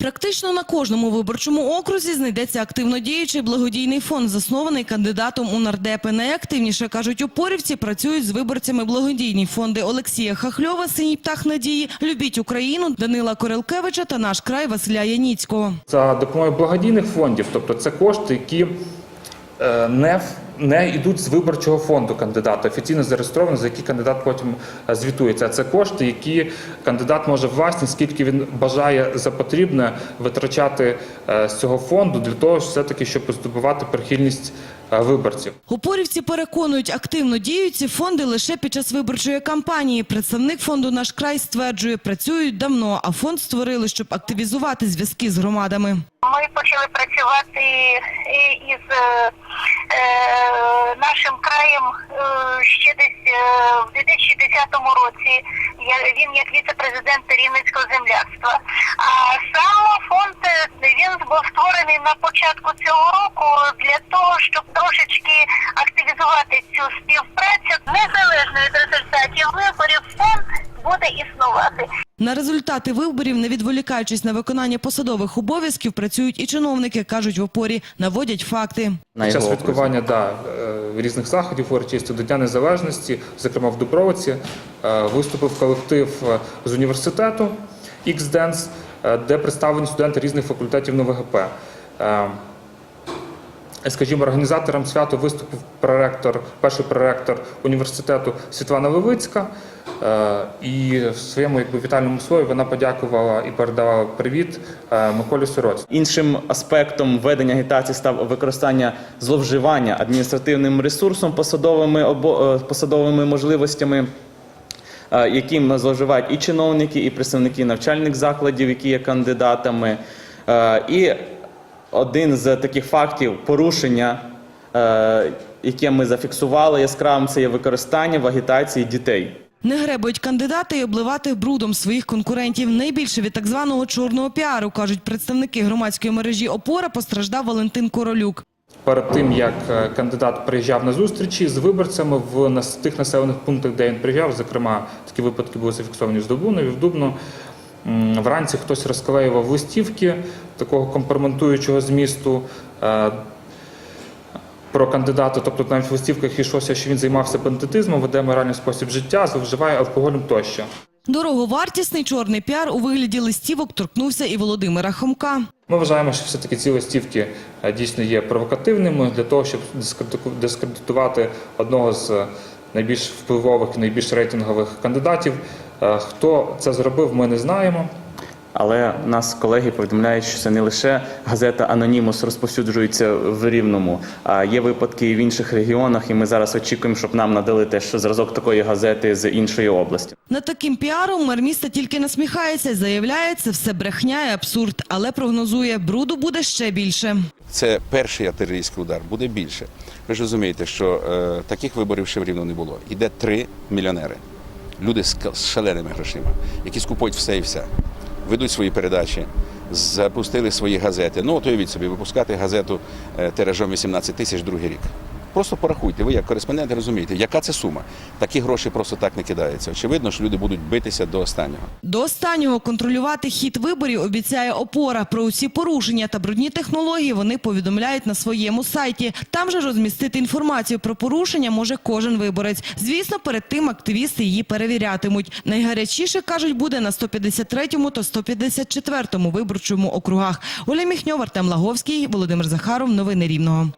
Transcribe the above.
Практично на кожному виборчому окрузі знайдеться активно діючий благодійний фонд, заснований кандидатом у нардепи. Найактивніше, кажуть опорівці, працюють з виборцями благодійні фонди Олексія Хахльова, Синій птах надії, Любіть Україну, Данила Корелкевича та наш край Василя Яніцького. За допомогою благодійних фондів, тобто це кошти, які е, не, не йдуть з виборчого фонду кандидата, офіційно зареєстровані, за які кандидат потім е, звітується. Це кошти, які кандидат може власні, скільки він бажає за потрібне витрачати е, з цього фонду для того, все-таки, щоб здобувати прихильність е, виборців. Опорівці переконують, активно діють ці фонди лише під час виборчої кампанії. Представник фонду «Наш край» стверджує, працюють давно, а фонд створили, щоб активізувати зв'язки з громадами. Ми почали працювати із е, е, нашим краєм е, ще десь в 2010 році. Він як віце-президент Рівненського земляцтва. А сам фонд він був створений на початку цього року для того, щоб трошечки активізувати цю співпрацю. Незалежно від результатів виборів, фонд буде існувати. На результати виборів, не відволікаючись на виконання посадових обов'язків, працюють і чиновники, кажуть в опорі, наводять факти. на Під час святкування да, е, різних заходів урочисто до Дня Незалежності, зокрема в Дубровиці, е, виступив колектив е, з університету X-Dance, де представлені студенти різних факультетів. Е, Скажімо, організатором свято виступив проректор, перший проректор університету Світлана Левицька. Е, І в своєму якби, вітальному слові вона подякувала і передала привіт е, Миколі Сороці. Іншим аспектом ведення агітації став використання зловживання адміністративним ресурсом, посадовими обо- е, посадовими можливостями, яким зловживають і чиновники, і представники навчальних закладів, які є кандидатами. І один з таких фактів порушення, яке ми зафіксували яскравим, це є використання в агітації дітей. Не гребують кандидати і обливати брудом своїх конкурентів. Найбільше від так званого чорного піару, кажуть представники громадської мережі «Опора», постраждав Валентин Королюк. Перед тим як е, кандидат приїжджав на зустрічі з виборцями в тих населених пунктах, де він приїжджав, зокрема такі випадки були зафіксовані в Здобунові, в Дубно. Вранці хтось розклеював листівки такого компрометуючого змісту е, про кандидата, тобто навіть в листівках йшлося, що він займався бандитизмом, веде моральний спосіб життя, зловживає алкоголем тощо. Дороговартісний чорний піар у вигляді листівок торкнувся і Володимира Хомка. Ми вважаємо, що все-таки ці листівки е, дійсно є провокативними для того, щоб дискредиту- дискредитувати одного з е, найбільш впливових і найбільш рейтингових кандидатів. Е, Хто це зробив, ми не знаємо. Але нас колеги повідомляють, що це не лише газета Анонімус розповсюджується в Рівному, а є випадки і в інших регіонах, і ми зараз очікуємо, щоб нам надали теж зразок такої газети з іншої області. Над таким піаром мер міста тільки насміхається, заявляє, це все брехня і абсурд, але прогнозує, бруду буде ще більше. Це перший артилерійський удар, буде більше. Ви ж розумієте, що е, таких виборів ще в Рівно не було. Іде три мільйонери, люди з, з шаленими грошима, які скупують все і все, ведуть свої передачі, запустили свої газети. Ну, от уявіть собі, випускати газету е, тиражом 18 тисяч другий рік. Просто порахуйте, ви як кореспонденти розумієте, яка це сума. Такі гроші просто так не кидаються. Очевидно, що люди будуть битися до останнього. До останнього контролювати хід виборів обіцяє опора. Про усі порушення та брудні технології вони повідомляють на своєму сайті. Там же розмістити інформацію про порушення може кожен виборець. Звісно, перед тим активісти її перевірятимуть. Найгарячіше, кажуть, буде на 153-му та 154-му виборчому округах. Оля Міхньов, Артем Лаговський, Володимир Захаров. Новини Рівного.